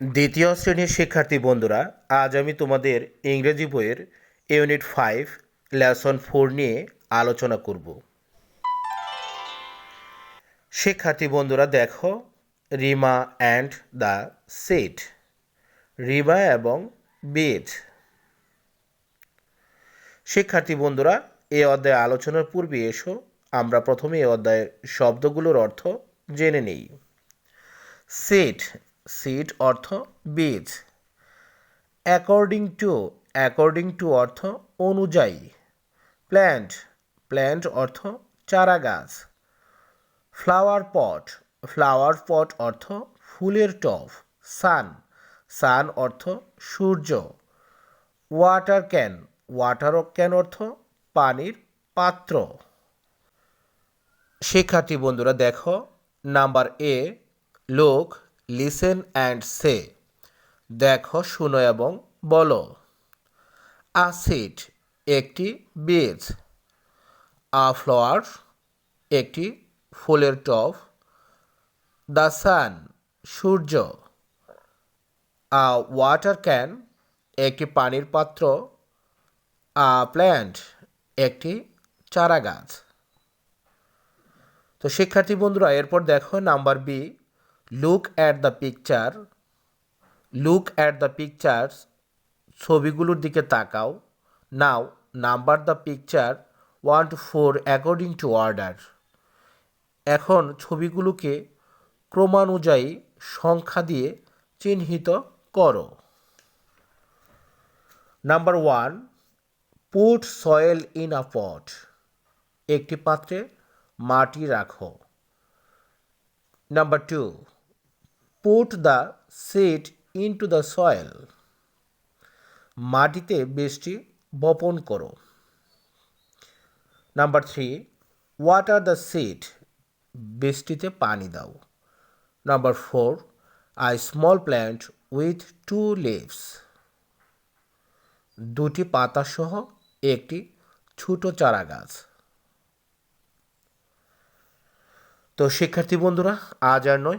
দ্বিতীয় শ্রেণির শিক্ষার্থী বন্ধুরা, আজ আমি তোমাদের ইংরেজি বইয়ের ইউনিট ফাইভ, লেসন ফোর নিয়ে আলোচনা করব। শিক্ষার্থী বন্ধুরা, দেখো, Rima and the set, Rima এবং বেদ শিক্ষার্থী বন্ধুরা, এ অধ্যায় আলোচনার পূর্বে এসো, আমরা প্রথমে এ অধ্যায়ের শব্দগুলোর অর্থ জেনে নেই। সিট সিট অর্থ বীজ। অ্যাকর্ডিং টু অ্যাকর্ডিং টু অর্থ অনুযায়ী। প্ল্যান্ট প্ল্যান্ট অর্থ চারা গাছ ফ্লাওয়ার পট ফ্লাওয়ার পট অর্থ ফুলের টব। সান সান অর্থ সূর্য। ওয়াটার ক্যান ওয়াটার ক্যান অর্থ পানির পাত্র। শিক্ষার্থী বন্ধুরা, দেখো নাম্বার এ লোক লিসেন অ্যান্ড সে। দেখো, শুনো এবং বলো। আসিড একটি বীজ। আ ফ্লাওয়ার, একটি ফুলের টব। দ্য সান, সূর্য। আ ওয়াটার ক্যান, একটি পানির পাত্র। আ প্ল্যান্ট, একটি চারা গাছ তো শিক্ষার্থী বন্ধুরা, এরপর দেখো number B. Look at the picture look at the picture ছবিগুলোর দিকে তাকাও। Now number the picture one two four according to order এখন ছবিগুলোকে ক্রমানুযায়ী সংখ্যা দিয়ে চিহ্নিত করো। Number one put soil in a pot একটি পাত্রে মাটি রাখো। Number two put the seed into the soil মাটিতে বীজটি বপন করো। Number three water the seed বীজটিতে পানি দাও। Number four a small plant with two leaves দুটি পাতা সহ একটি ছোট চারা গাছ। তো শিক্ষার্থী বন্ধুরা, আজ আর নয়।